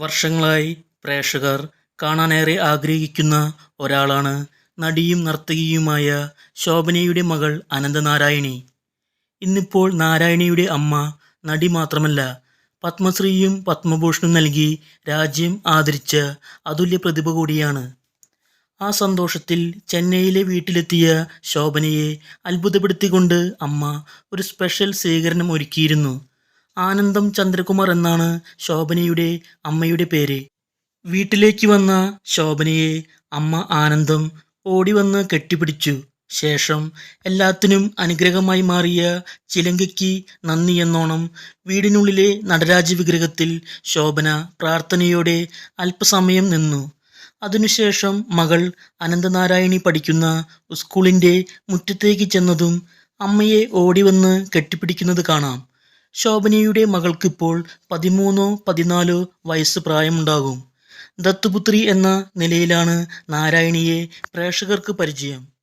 വർഷങ്ങളായി പ്രേക്ഷകർ കാണാനേറെ ആഗ്രഹിക്കുന്ന ഒരാളാണ് നടിയും നർത്തകിയുമായ ശോഭനയുടെ മകൾ അനന്തനാരായണി. ഇന്നിപ്പോൾ നാരായണിയുടെ അമ്മ നടി മാത്രമല്ല പത്മശ്രീയും പത്മഭൂഷണും നൽകി രാജ്യം ആദരിച്ച അതുല്യ പ്രതിഭ കൂടിയാണ്. ആ സന്തോഷത്തിൽ ചെന്നൈയിലെ വീട്ടിലെത്തിയ ശോഭനയെ അത്ഭുതപ്പെടുത്തിക്കൊണ്ട് അമ്മ ഒരു സ്പെഷ്യൽ സ്വീകരണം ഒരുക്കിയിരുന്നു. ആനന്ദം ചന്ദ്രകുമാർ എന്നാണ് ശോഭനയുടെ അമ്മയുടെ പേര്. വീട്ടിലേക്ക് വന്ന ശോഭനയെ അമ്മ ആനന്ദം ഓടി വന്ന് കെട്ടിപ്പിടിച്ചു. ശേഷം എല്ലാത്തിനും അനുഗ്രഹമായി മാറിയ ചിലങ്കയ്ക്ക് നന്ദി എന്നോണം വീടിനുള്ളിലെ നടരാജ വിഗ്രഹത്തിൽ ശോഭന പ്രാർത്ഥനയോടെ അല്പസമയം നിന്നു. അതിനുശേഷം മകൾ അനന്തനാരായണി പഠിക്കുന്ന സ്കൂളിന്റെ മുറ്റത്തേക്ക് ചെന്നതും അമ്മയെ ഓടിവന്ന് കെട്ടിപ്പിടിക്കുന്നത് കാണാം. ശോഭനയുടെ മകൾക്കിപ്പോൾ പതിമൂന്നോ പതിനാലോ വയസ്സ് പ്രായമുണ്ടാകും. ദത്തുപുത്രി എന്ന നിലയിലാണ് നാരായണിയെ പ്രേക്ഷകർക്ക് പരിചയം.